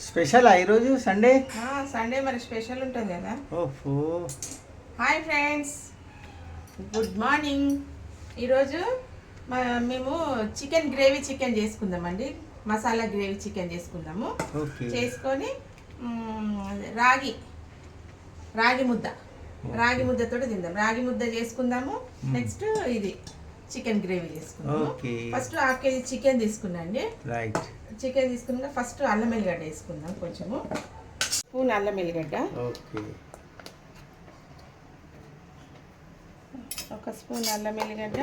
Special ఈరోజు? Sunday? Sunday మరి special ఉంటుంది కదా. ఓహో. Hi friends. Good morning. ఈరోజు మేము చికెన్ గ్రేవీ చికెన్ చేసుకుందామండి. మసాలా గ్రేవీ చికెన్ చేసుకుందాము. చేసుకొని రాగి రాగి ముద్ద. రాగి ముద్దతో తిందాం. రాగి ముద్ద చేసుకుందాము. నెక్స్ట్ ఇది chicken gravy okay. First half KG chicken తీసుకున్నాండి. Right chicken తీసుకున్నాక ఫస్ట్ అల్లం ఎల్లిగడ్డ వేసుకుందాం కొంచెము. స్పూన్ అల్లం ఎల్లిగడ్డ. ఒక స్పూన్ అల్లం ఎల్లిగడ్డ.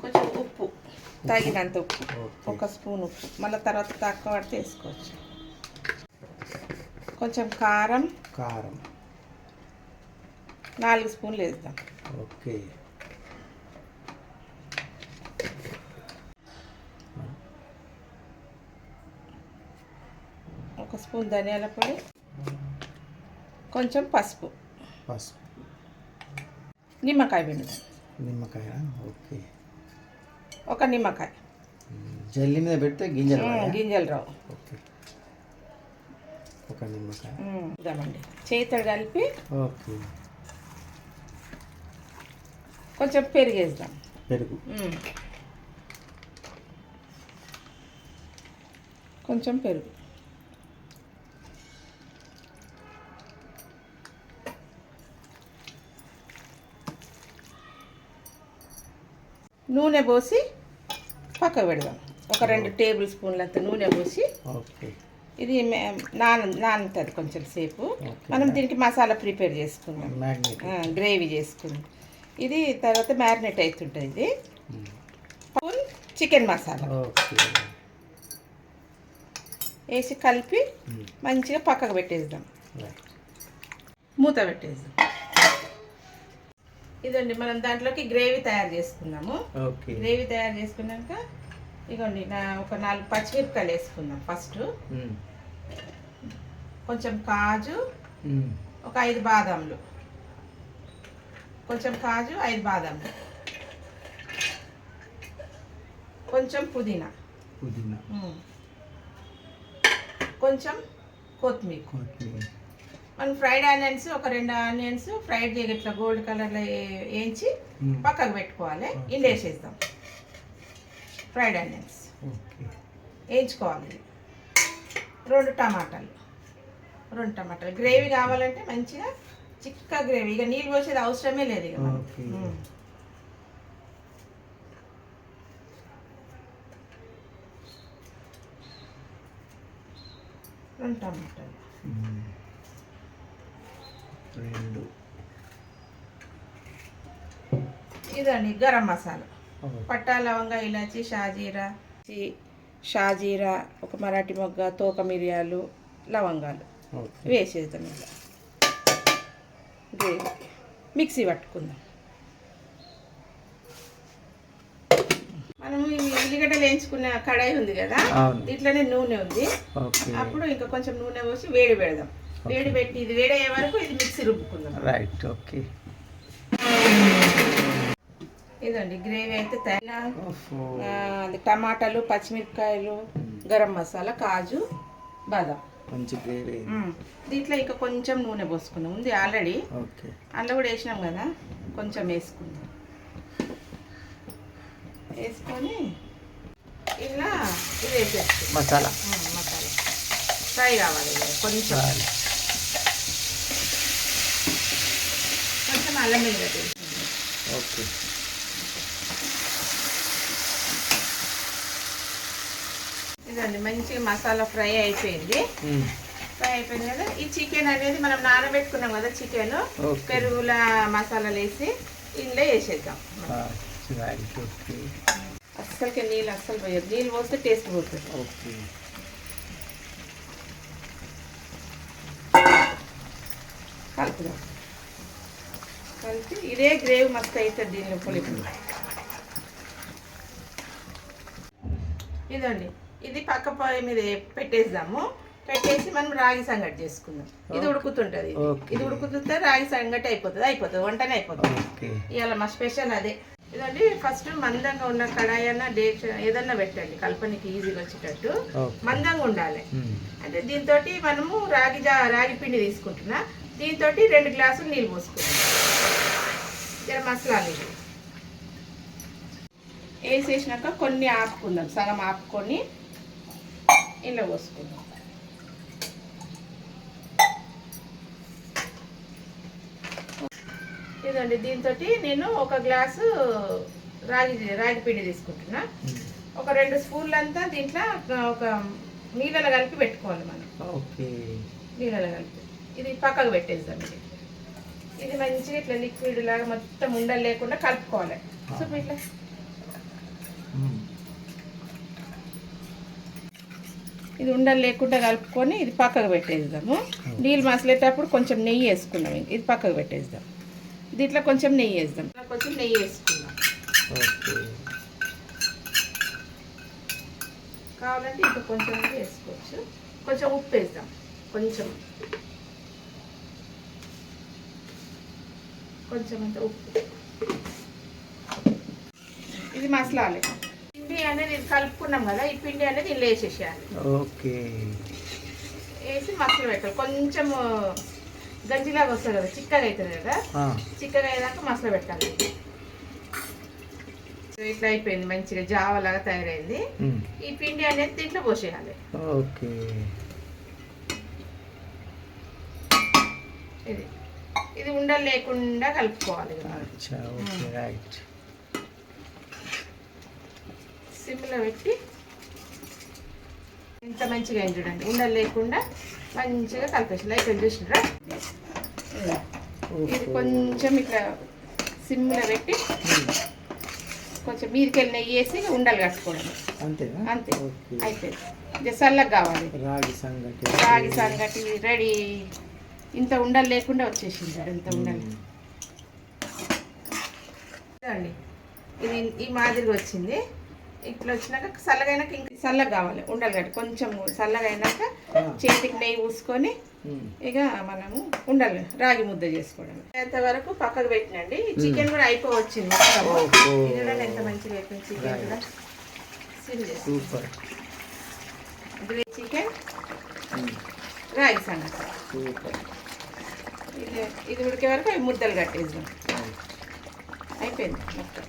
కొంచెం ఉప్పు తగినంత ఉప్పు. ఒక స్పూన్ ఉప్పు. మళ్ళీ తర్వాత తక్కువ పడితే వేసుకోవచ్చు. కొంచెం కారం. కారం. నాలుగు స్పూన్లు వేద్దాం. ఓకే. ఒక స్పూన్ ధనియాల పొడి కొంచెం పసుపు. పసుపు. నిమ్మకాయ పిండుదాం నిమ్మకాయ ఓకే. ఒక నిమ్మకాయ. జల్లి మీద పెడితే గింజలు? గింజలు రావు. ఓకే. ఒక నిమ్మకాయ. ఉమ్, ఇద్దామండి. చేతులు కలిపి ఓకే. కొంచెం పెరిగేద్దాం. పెరుగు. మ్మ్. కొంచెం పెరుగు. నూనె పోసి పక్క పెడదాం. ఒక రెండు టేబుల్ స్పూన్లంత నూనె పోసి ఇది నాన నానుతుంది కొంచెం సేపు. మనం దీనికి మసాలా ప్రిపేర్ చేసుకుందాం. గ్రేవీ చేసుకుందాం. ఇది తర్వాత మ్యారినేట్ అవుతుంటుంది ఇది. చికెన్ మసాలా. వేసి కలిపి. మంచిగా పక్కకు పెట్టేద్దాం. మూత పెట్టేద్దాం. ఇదండి మనం దాంట్లోకి గ్రేవీ తయారు చేసుకుందాము. గ్రేవీ తయారు చేసుకున్నాక ఇగోండి నా ఒక నాలుగు పచ్చిమిరపకాయలు వేసుకుందాం ఫస్ట్. కొంచెం కాజు. ఒక ఐదు బాదాంలు కొంచెం కాజు ఐదు బాదాంలు కొంచెం పుదీనా. పుదీనా. కొంచెం కొత్తిమీర. కొత్తిమీర. మనం ఫ్రైడ్ ఆనియన్స్ ఒక రెండు ఆనియన్స్ ఫ్రైడ్ చేయ ఇట్లా గోల్డ్ కలర్లో వేయించి. పక్కకు పెట్టుకోవాలి. ఇండ వేసేద్దాం ఫ్రైడ్ ఆనియన్స్. వేయించుకోవాలి. రెండు టమాటాలు. రెండు టమాటాలు. గ్రేవీ కావాలంటే మంచిగా చిక్క గ్రేవీ. ఇక నీళ్ళు పోసేది అవసరమే లేదు ఇక. రెండు టమాటాలు. రెండు. ఇదండి గరం మసాలా. పట్టా లవంగ ఇలాచి షాజీరా. షాజీరా ఒక మరాఠీ మొగ్గ తోక మిరియాలు లవంగాలు. వేసేద్దాం ఇలా. గ్రేవీ మిక్సీ పట్టుకుందాం. మనము ఉల్లిగడ్డలు వేయించుకున్న కడాయి ఉంది కదా. దీంట్లోనే నూనె ఉంది. అప్పుడు ఇంకా కొంచెం నూనె పోసి వేడి పెడదాం. వేడి పెట్టి ఇది వేడయ్యే వరకు ఇది మిక్సీ రుబ్బుకుందాం. రైట్ ఓకే ఇదండి గ్రేవీ అయితే ఆ, అది టమాటాలు పచ్చిమిరపకాయలు గరం మసాలా కాజు బాదం. మంచి గ్రేవీ మ్మ్. దీంట్లో ఇంకా కొంచెం నూనె పోసుకున్నాం ఉంది ఆల్రెడీ. ఓకే అందులో కూడా వేసినాం కదా కొంచెం వేసుకుందాం. వేసుకొని ఇలా ఇది వేసేస్తాం మసాలా. మసాలా. ఫ్రై కావాలి కొంచెం చాలు. కొంచెం అల్లం వెల్లిగడ్డ. ఓకే. ఇదండి మంచిగా మసాలా ఫ్రై అయిపోయింది. ఫ్రై అయిపోయింది కదా ఈ చికెన్ అనేది మనం నానబెట్టుకున్నాం కదా చికెన్ పెరుగుల మసాలాలు వేసి ఇందులో వేసేద్దాం. అస్సలకి నీళ్ళు అస్సలు పోయదు నీళ్ళు పోస్తే టేస్ట్ పోతుంది. ఓకే. కలుపుదాం. కలిపి ఇదే గ్రేవీ మస్తు అవుతుంది దీనిలో పులిపు. ఇదండి. ఇది పక్క పొయ్యి మీద పెట్టేద్దాము. పెట్టేసి మనం రాగి సంగటి చేసుకుందాం. ఇది ఉడుకుతుంటది ఇది. ఉడుకుతుంటే రాగి సంగటి అయిపోతుంది. అయిపోతుంది. వంటనే అయిపోతుంది. ఇవాళ మా స్పెషల్ అదే. ఇదండి ఫస్ట్ మందంగా ఉన్న కడాయి అన్న ఏదన్నా పెట్టండి. కల్పనకి ఈజీగా వచ్చేటట్టు. మందంగా ఉండాలి. అంటే దీంతో మనము రాగి రాగి పిండి తీసుకుంటున్నా. దీంతో రెండు గ్లాసులు నీళ్ళు పోసుకుంటాం జర మసాలా నీళ్ళు వేసేసినాక కొన్ని ఆపుకుందాం. సగం ఆపుకొని ఇలా పోసుకుందాం. ఇదండి దీంతో నేను ఒక గ్లాసు రాగి రాగి పిండి తీసుకుంటున్నా. ఒక రెండు స్పూన్లు అంతా దీంట్లో ఒక నీళ్ళలో కలిపి పెట్టుకోవాలి మనం. ఓకే. నీళ్ళలో కలిపి. ఇది పక్కకు పెట్టేద్దాం ఇది. ఇది మంచిగా ఇట్లా లిక్విడ్ లాగా మొత్తం ఉండలు లేకుండా కలుపుకోవాలి. సో ఇట్లా. ఇది ఉండలు లేకుండా కలుపుకొని ఇది పక్కకు పెట్టేద్దాము. నీళ్ళు మసలేటప్పుడు కొంచెం నెయ్యి వేసుకున్నాం ఇంక ఇది పక్కకు పెట్టేద్దాం. దీంట్లో కొంచెం నెయ్యి వేద్దాం. కొంచెం నెయ్యి ఓకే. కావాలంటే ఇంకా కొంచెం వేసుకోవచ్చు. కొంచెం ఉప్పు వేద్దాం. కొంచెం. కొంచెం అంత ఉప్పు. ఇది మసలాలి. పిండి అనేది ఇది కలుపుకున్నాం కదా ఈ పిండి అనేది ఇలా వేసేసేయాలి. ఓకే. వేసి మసలు పెట్టాలి. కొంచెం గంజిలాగా వస్తుంది కదా చిక్కగా అవుతుంది కదా చిక్కగా అయ్యేదాకా మసలు పెట్టాలి. ఇట్లా అయిపోయింది మంచిగా జావలాగా తయారైంది. మ్మ్. ఈ పిండి అనేది దీంట్లో పోసేయాలి. ఓకే. ఇది. ఇది ఉండలు లేకుండా కలుపుకోవాలి సిమ్లో పెట్టి ఇంత మంచిగా అయింది చూడండి. ఉండలు లేకుండా మంచిగా కలిపేసి లైట్ చూసినరా? ఇది కొంచెం ఇట్లా సిమ్లో పెట్టి కొంచెం మీదకెళ్ళి నెయ్యి వేసి ఉండలు కట్టుకోవడం. అంతే. ఓకే. అయిపోయింది. చల్లగా కావాలి. రాగి సంగటి. రాగి సంగటి రెడీ. ఇంత ఉండలు లేకుండా వచ్చేసింది చూడు, ఇంత ఉండలు. అండి ఇది ఈ మాదిరిగా వచ్చింది. ఇట్లా వచ్చినాక చల్లగా అయినాక ఇంక చల్లగా కావాలి ఉండలు కట్టి కొంచెం చల్లగా అయినాక ఆ. చేతికి నెయ్యి పూసుకొని. ఇక మనము ఉండాలి రాగి ముద్ద చేసుకోవడం. అంతవరకు పక్కకు పెట్టినండి. చికెన్ కూడా అయిపోవచ్చింది చూడండి ఎంత మంచిగా అయిపోయింది చికెన్ కూడా. సూపర్. చికెన్. రాగి సంగతి సూపర్. ఇది ఇది ఉడికే వరకు అవి ముద్దలు కట్టేద్దాం. అయిపోయింది మొత్తం.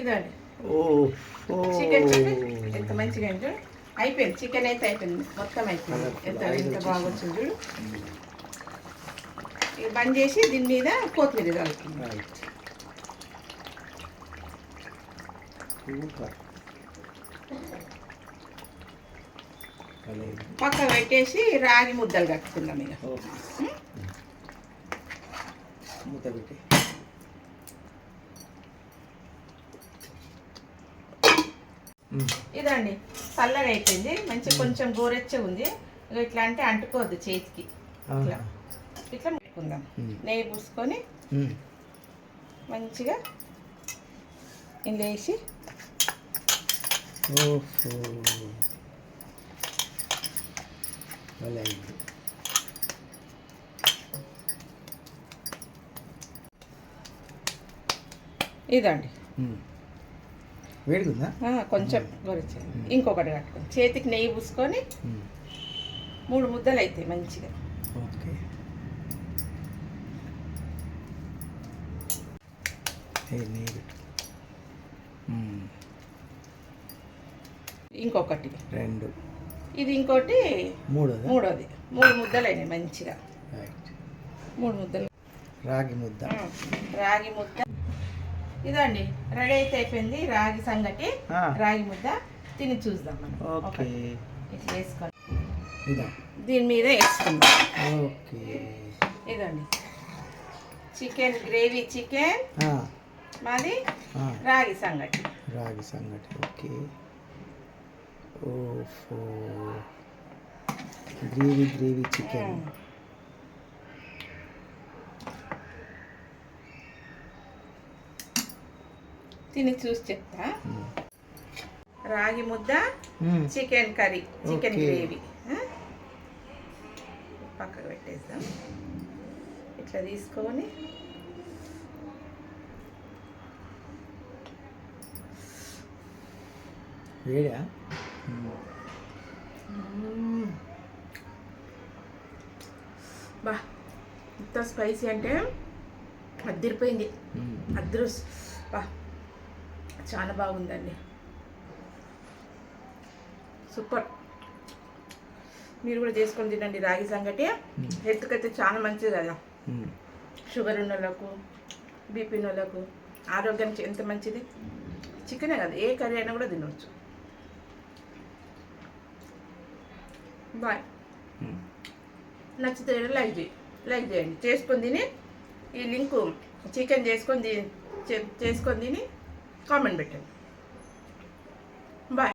ఇదండి. చికెన్ చికెన్ ఎంత మంచిగా చూడు అయిపోయింది. చికెన్ అయితే అయిపోయింది. మొత్తం అయిపోయింది. ఎంత ఎంత వచ్చేసింది. బాగా వచ్చింది చూడు. ఇది బంద్ చేసి దీని మీద కొత్తిమీర భలే. పక్క పెట్టేసి రాగి ముద్దలు కట్టుకుందాం ఇక. మూత పెట్టి. ఇదండి చల్లగా అయిపోయింది. మంచి కొంచెం గోరెచ్చ ఉంది. ఇట్లా అంటే అంటుకోవద్దు చేతికి. ఇట్లా. పెట్టుకుందాం. నెయ్యి పూసుకొని. మంచిగా ఇందులో వేసి ఓహో భలే అయింది. ఇదండి. వేడిగుందా? కొంచెం గోరెచ్చ ఇంకొకటి కట్టుకొని చేతికి నెయ్యి పూసుకొని. మూడు ముద్దలు అవుతాయి మంచిగా. ఓకే. నెయ్యి. ఇంకొకటి. రెండు. ఇది ఇంకోటి మూడోదా? మూడోది. మూడు ముద్దలు అయినాయి మంచిగా మూడు ముద్దలు. రాగి ముద్ద. రాగి ముద్ద. ఇదండి రెడీ అయితే అయిపోయింది రాగి సంగటి. రాగి ముద్ద. తిని చూద్దాం మనం. ఓకే. ఇట్లా వేసుకొని ఇదా. దీని మీద వేసుకుందాం. ఓకే. ఇదండి. చికెన్ గ్రేవీ చికెన్ మాది రాగి సంగటి. రాగి సంగటి ఓకే. ఓఫో గ్రేవీ గ్రేవీ చికెన్. తిని చూసి చెప్తా. రాగి ముద్ద చికెన్ కర్రీ చికెన్ గ్రేవీ. పక్కకు పెట్టేద్దాం. ఇట్లా తీసుకొని బా ఇంత స్పైసీ అంటే అద్దరిపోయింది. అద్దరు బా చాలా బాగుందండి. సూపర్. మీరు కూడా చేసుకొని తినండి రాగి సంగటి. హెల్త్కి అయితే చాలా మంచిది కదా. షుగర్ ఉన్న వాళ్ళకు బీపీ ఉన్న వాళ్ళకు ఆరోగ్యానికి ఎంత మంచిది? చికెనే కదా ఏ కర్రీ అయినా కూడా తినవచ్చు బాయ్. నచ్చితే లైక్ చేయి లైక్ చేయండి. చేసుకొని తిని ఈ లింకు చికెన్ చేసుకొని చేసుకొని తిని కామెంట్ పెట్టండి